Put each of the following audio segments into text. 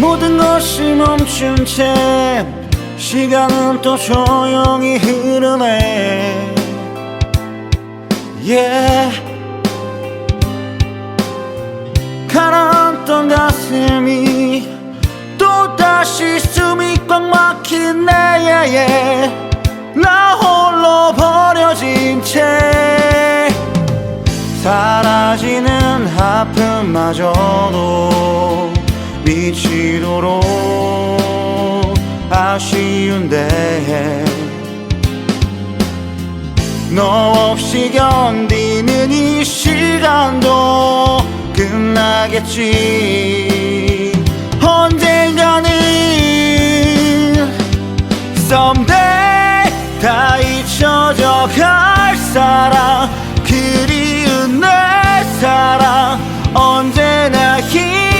모든 것이 멈춘 채 시간은 또 조용히 흐르네 yeah. 가라앉던 가슴이 또다시 숨이 꽉 막히네 yeah, yeah. 나 홀로 버려진 채 사라지는 아픔마저도 미치도록 아쉬운데 너 없이 견디는 이 시간도 끝나겠지. 언젠가는 someday 다 잊혀져 갈 사랑 그리운 내 사랑 언제나 힘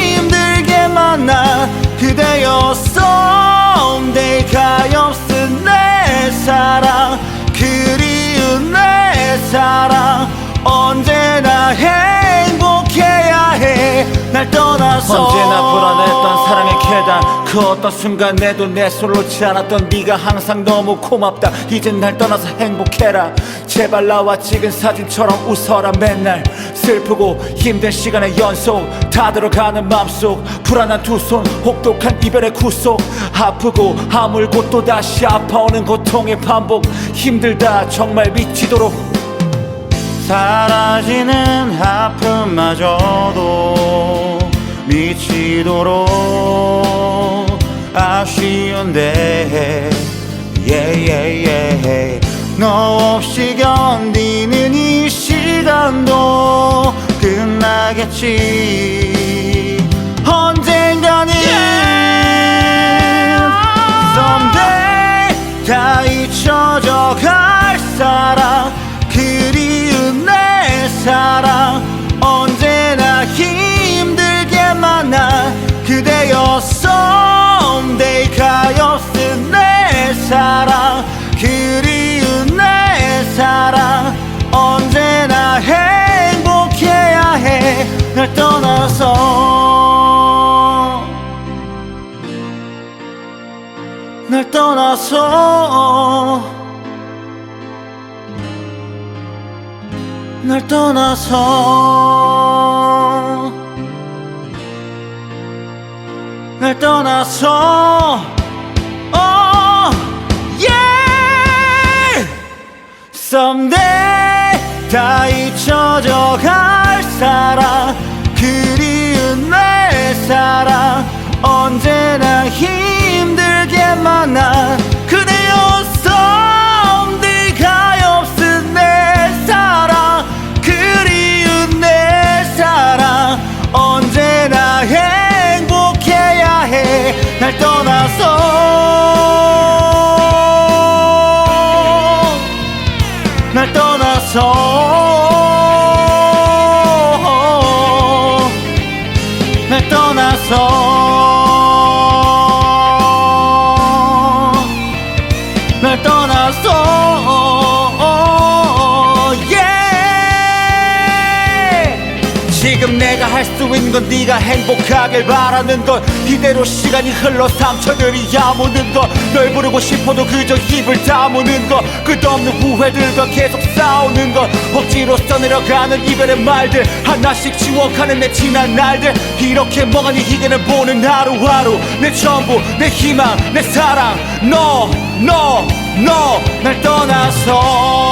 사랑 언제나 행복해야 해 날 떠나서 언제나 불안했던 사랑의 계단 그 어떤 순간 내도 내 손을 놓지 않았던 네가 항상 너무 고맙다. 이젠 날 떠나서 행복해라. 제발 나와 찍은 사진처럼 웃어라. 맨날 슬프고 힘든 시간의 연속 다 들어가는 맘속 불안한 두 손 혹독한 이별의 구속. 아프고 아물고 또다시 아파오는 고통의 반복. 힘들다 정말 미치도록 사라지는 아픔마저도 미치도록 아쉬운데 yeah, yeah, yeah. 너 없이 견디는 이 시간도 끝나겠지 사랑 언제나 힘들게 만나 그대여 someday 가엾은 내 사랑. 그리운 내 사랑. 언제나 행복해야 해. 날 떠나서. 날 떠나서 날 떠나서. 날 떠나서. Oh yeah. Someday 다 잊혀져 갈 사랑 그리운 내 사랑. 언제나 힘들게 만 나 날 떠나서. 날 떠나서 내가 할 수 있는 건 네가 행복하길 바라는 것. 이대로 시간이 흘러 상처들이 야무는 것널 부르고 싶어도 그저 입을 다무는 것. 끝없는 후회들과 계속 싸우는 것. 억지로 써내려가는 이별의 말들. 하나씩 지워가는 내 지난 날들. 이렇게 멍하니 희게를 보는 하루하루. 내 전부 내 희망 내 사랑. 너 너 너 날 떠나서